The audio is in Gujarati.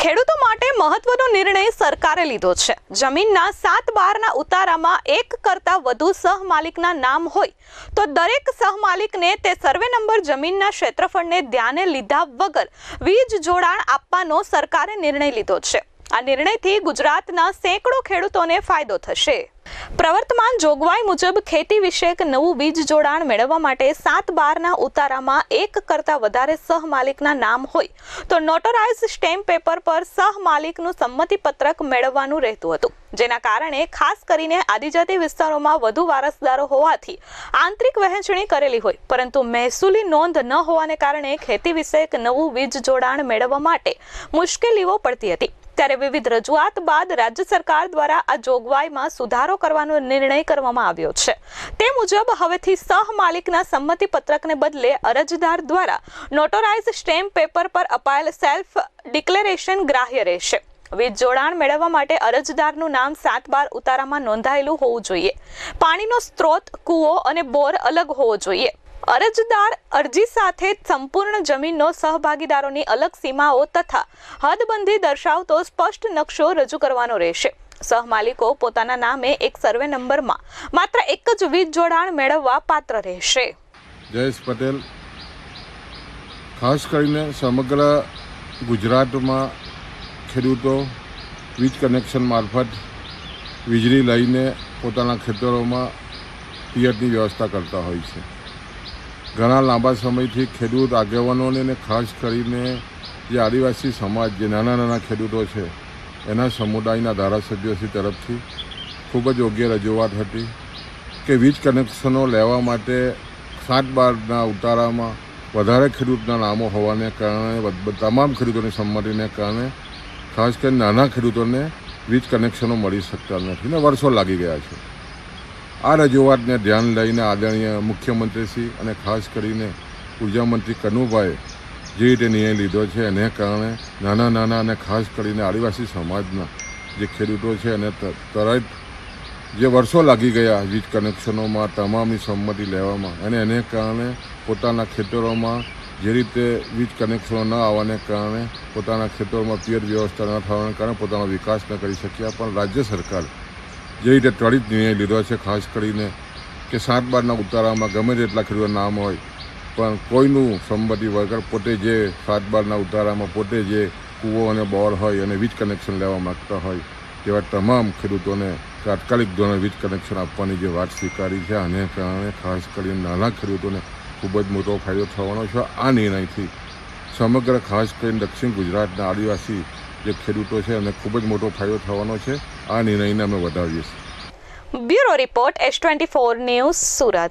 ખેડૂતો માટે મહત્વનો નિર્ણય સરકારે લીધો છે. જમીનના સાત બારના ઉતારામાં એક કરતાં વધુ સહમાલિકના નામ હોય તો દરેક સહમાલિકને તે સર્વે નંબર જમીનના ક્ષેત્રફળને ધ્યાને લીધા વગર વીજ જોડાણ આપવાનો સરકારે નિર્ણય લીધો છે. આ નિર્ણયથી ગુજરાતના સેંકડો ખેડૂતોને ફાયદો થશે. પ્રવર્તમાન જોગવાઈ મુજબ ખેતી વિષયક નવું વીજ જોડાણ મેળવવા માટે સાત બારના ઉતારામાં એક કરતાં વધારે સહમાલિકના નામ હોય તો નોટરાઇઝ સ્ટેમ્પ પેપર પર સહમાલિકનું સંમતિપત્રક મેળવવાનું રહેતું હતું. જેના કારણે ખાસ કરીને આદિજાતિ વિસ્તારોમાં વધુ વારસદારો હોવાથી આંતરિક વહેંચણી કરેલી હોય, પરંતુ મહેસૂલી નોંધ ન હોવાને કારણે ખેતી વિષયક નવું વીજ જોડાણ મેળવવા માટે મુશ્કેલીઓ પડતી હતી. ત્યારે વિવિધ રજૂઆત બાદ રાજ્ય સરકાર દ્વારા આ જોગવાઈમાં સુધારો કરવાનો નિર્ણય કરવામાં આવ્યો છે. તે મુજબ હવેથી સહમાલિકના સંમતિ પત્રકને બદલે અરજદાર દ્વારા નોટરાઇઝ સ્ટેમ્પ પેપર પર અપાયેલ સેલ્ફ ડિક્લેરેશન ગ્રાહ્ય રહેશે. વીજ જોડાણ મેળવવા માટે અરજદારનું નામ સાત બાર ઉતારામાં નોંધાયેલું હોવું જોઈએ. પાણીનો સ્ત્રોત, કૂવો અને બોર અલગ હોવો જોઈએ. અરજદાર અરજી સાથે સંપૂર્ણ જમીનનો સહભાગીદારોની અલગ સીમાઓ તથા હદબંધી દર્શાવતો સ્પષ્ટ નકશો રજૂ કરવાનો રહેશે. સહમાલિકો પોતાના નામે એક સર્વે નંબરમાં માત્ર એક જ વીજ જોડાણ મેળવવા પાત્ર રહેશે. જયેશ પટેલ, ખાસ કરીને સમગ્ર ગુજરાતમાં ખેડૂતો વીજ કનેક્શન મારફત વીજળી લઈને પોતાના ખેતરોમાં પિયતની વ્યવસ્થા કરતા હોય છે. ઘણા લાંબા સમયથી ખેડૂત આગેવાનોને ને ખાસ કરીને જે આદિવાસી સમાજ, જે નાના નાના ખેડૂતો છે, એના સમુદાયના ધારાસભ્યોશ્રી તરફથી ખૂબ જ યોગ્ય રજૂઆત હતી કે વીજ કનેક્શનો લેવા માટે સાત બારના ઉતારામાં વધારે ખેડૂતના નામો હોવાને કારણે તમામ ખેડૂતોની સંમતિને કારણે ખાસ કરીને નાના ખેડૂતોને વીજ કનેક્શનો મળી શકતા નથી ને વર્ષો લાગી ગયા છે. આ રજૂઆતને ધ્યાન લઈને આદરણીય મુખ્યમંત્રીશ્રી અને ખાસ કરીને ઉર્જામંત્રી કનુભાઈ જે રીતે નિર્ણય લીધો છે એને કારણે નાના નાના અને ખાસ કરીને આદિવાસી સમાજના જે ખેડૂતો છે એને તરત જે વર્ષો લાગી ગયા વીજ કનેક્શનોમાં તમામની સંમતિ લેવામાં અને એને કારણે પોતાના ખેતરોમાં જે રીતે વીજ કનેક્શનો ન આવવાને કારણે પોતાના ખેતરોમાં પિયર વ્યવસ્થા ન થવાને કારણે પોતાનો વિકાસ ન કરી શક્યા, પણ રાજ્ય સરકાર જે રીતે ત્વરિત નિર્ણય લીધો છે, ખાસ કરીને કે સાત બારના ઉતારામાં ગમે તેટલા ખેડૂતો નામ હોય, પણ કોઈનું સંમતિ વગર પોતે જે સાત બારના ઉતારામાં પોતે જે કૂવો અને બોર હોય અને વીજ કનેક્શન લેવા માગતા હોય, તેવા તમામ ખેડૂતોને તાત્કાલિક ધોરણે વીજ કનેક્શન આપવાની જે વાત સ્વીકારી છે, આને કારણે ખાસ કરીને નાના ખેડૂતોને ખૂબ જ મોટો ફાયદો થવાનો છે. આ નિર્ણયથી સમગ્ર ખાસ કરીને દક્ષિણ ગુજરાતના આદિવાસી જે ખેડૂતો છે એમને ખૂબ જ મોટો ફાયદો થવાનો છે. આ નિર્ણયને અમે વધાવીએ છીએ. Bureau report S twenty four news Surat.